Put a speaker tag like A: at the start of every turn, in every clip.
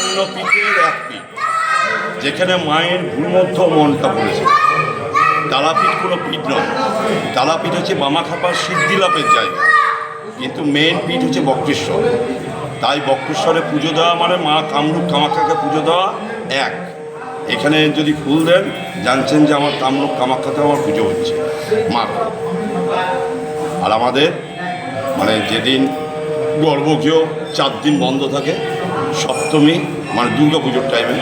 A: একান্ন পিঠের এক পিঠ যেখানে মায়ের ভূমধ্য মনটা পড়েছে। তালাপীঠ কোনো পীঠ নয়। তালাপীঠ হচ্ছে মামাখাপার সিদ্ধিলাভের জায়গা। কিন্তু মেন পীঠ হচ্ছে বক্রেশ্বর। তাই বক্রেশ্বরে পুজো দেওয়া মানে মা কামরূপ কামাখ্যাকে পুজো দেওয়া এক। এখানে যদি ফুল দেন, জানছেন যে আমার কামরূপ কামাখ্যাতে আমার পুজো হচ্ছে। মা আর আমাদের মানে যেদিন গর্ভগৃহ চার দিন বন্ধ থাকে সপ্তমী মানে দুর্গা পুজোর টাইমে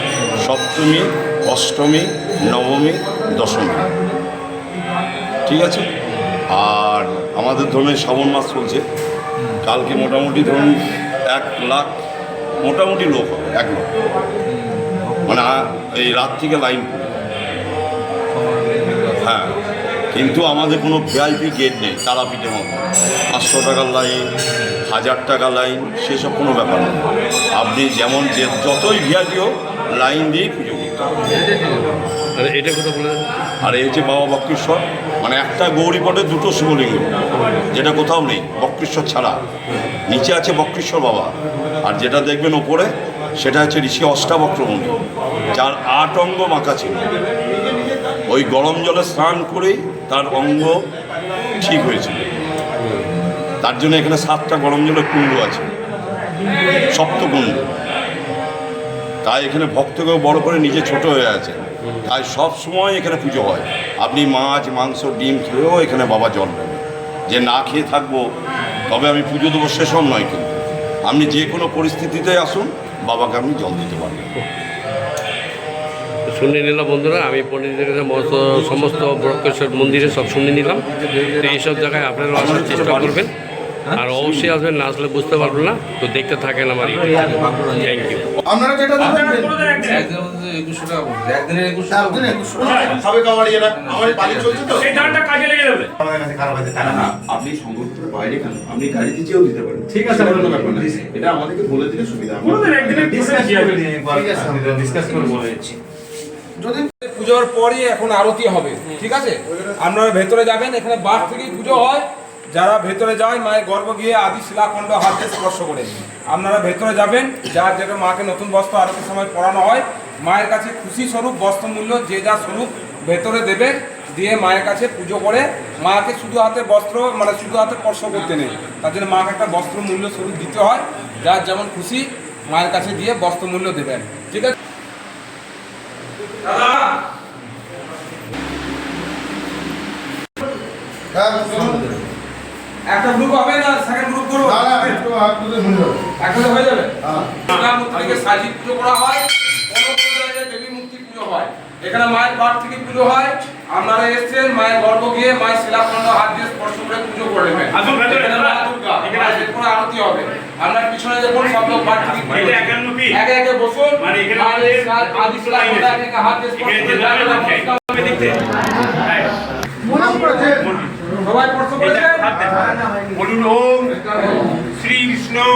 A: সপ্তমী, অষ্টমী, নবমী, দশমী। ঠিক আছে? আর আমাদের ধরুন শ্রাবণ মাস চলছে। কালকে মোটামুটি ধরুন এক লাখ, মোটামুটি লোক হবে, এক লাখ। মানে এই রাত থেকে লাইন হ্যাঁ কিন্তু আমাদের কোনো ভিআইপি গেট নেই, তারাপীঠের মতো। পাঁচশো টাকার লাইন, হাজার টাকা লাইন, সেসব কোনো ব্যাপার নেই। আপনি যেমন যে যতই ভিআইপি হোক লাইন দিয়ে পুজো করতে
B: আর এটা কথা বলে।
A: আর এই হচ্ছে বাবা বক্রেশ্বর। মানে একটা গৌরী পটে দুটো শিবলিঙ্গ যেটা কোথাও নেই বক্রেশ্বর ছাড়া। নিচে আছে বক্রেশ্বর বাবা আর যেটা দেখবেন ওপরে সেটা হচ্ছে ঋষি অষ্টাবক্রমণী যার আট অঙ্গ বাঁকা ছিল। ওই গরম জলে স্নান করেই তার অঙ্গ ঠিক হয়েছিল। তার জন্য এখানে সাতটা গরম জলের কুণ্ড আছে। সপ্তকুণ্ড তাই এখানে ভক্তকেও বড় করে নিজে ছোট হয়ে আছে। তাই সব সময় এখানে পুজো হয়। আপনি মাছ, মাংস, ডিম খেয়েও এখানে বাবা জল নেবে যে না খেয়ে থাকব, তবে আমি পুজো দেবো সেসব নয় কিন্তু। আপনি যে কোনো পরিস্থিতিতে আসুন, বাবাকে আপনি জল দিতে পারবেন।
B: শুনে নিলাম বন্ধুরা, আমি পণ্ডিতের কাছে সমস্ত বরকেশ্বর মন্দিরে সব শুনে নিলাম। এইসব জায়গায় আপনারা আসার চেষ্টা করবেন। আর অবশ্যই আসবেন না আসলে বুঝতে পারবেন না। তো দেখতে থাকেন আমার থ্যাংক ইউ
C: আপনারা যেটা
D: আপনি বাইরে কেন আপনি গাড়িতে চেয়েও দিতে পারেন।
C: ঠিক আছে।
D: এটা আমাদেরকে বলে দিলে সুবিধা
C: ডিসকাস করে ডিসকাস করে বলে যদি
E: পুজোর পরই এখন আরতি হবে ঠিক আছে? আপনারা ভেতরে যাবেন এখানে বার থেকেই পুজো হয়। যারা ভেতরে যায় মায়ের গর্ভ গিয়ে আদি শিলাখণ্ড হাত স্পর্শ করে। আপনারা ভেতরে যাবেন যার যেটা মাকে নতুন বস্ত্র আরতির সময় পরানো হয় মায়ের কাছে খুশি স্বরূপ বস্ত্র মূল্য যে যা স্বরূপ ভেতরে দেবে দিয়ে মায়ের কাছে পুজো করে মাকে শুধু হাতে বস্ত্র মানে শুধু হাতে স্পর্শ করতে নেই তার জন্য মাকে একটা বস্ত্র মূল্য স্বরূপ দিতে হয় যার যেমন খুশি মায়ের কাছে দিয়ে বস্ত্র মূল্য দেবেন। ঠিক আছে? দাদা!
C: হ্যাঁ।
E: একটা গ্রুপ হবে না সেকেন্ড গ্রুপ করব?
C: না না একটু তুলে হয়ে যাবে
E: একসাথে হয়ে যাবে?
C: হ্যাঁ।
E: দুর্গা মূর্তিকে সাজি পুজো করা হয় কোনো কোনো জায়গায় দেবী মূর্তি পুজো হয়। এখানে মায়ের পাঠ থেকে পুজো হয়। আপনারা এসেছেন মায়ের গর্ভ গিয়ে মায়ের শিলাখণ্ড হাত দিয়ে স্পর্শ করে পুজো করে নেবেন।
F: আসুন ভেতরে,
E: এখানে মা দুর্গা
F: এখানে আসুন।
E: আরতি হবে। আপনার পিছনে দেখুন সব লোক পাঠ থেকে করছে। একে একে বসুন।
F: মানে এখানে আমাদের
E: শিলা- আদি শিলাখণ্ড একে একে হাত দিয়ে স্পর্শ করে
F: দেখতে হ্যাঁ,
C: করেছে।
E: সবাই স্পর্শ
F: এটা
E: করেছেন
F: হাত দেন। বলুন ওম শ্রী বিষ্ণু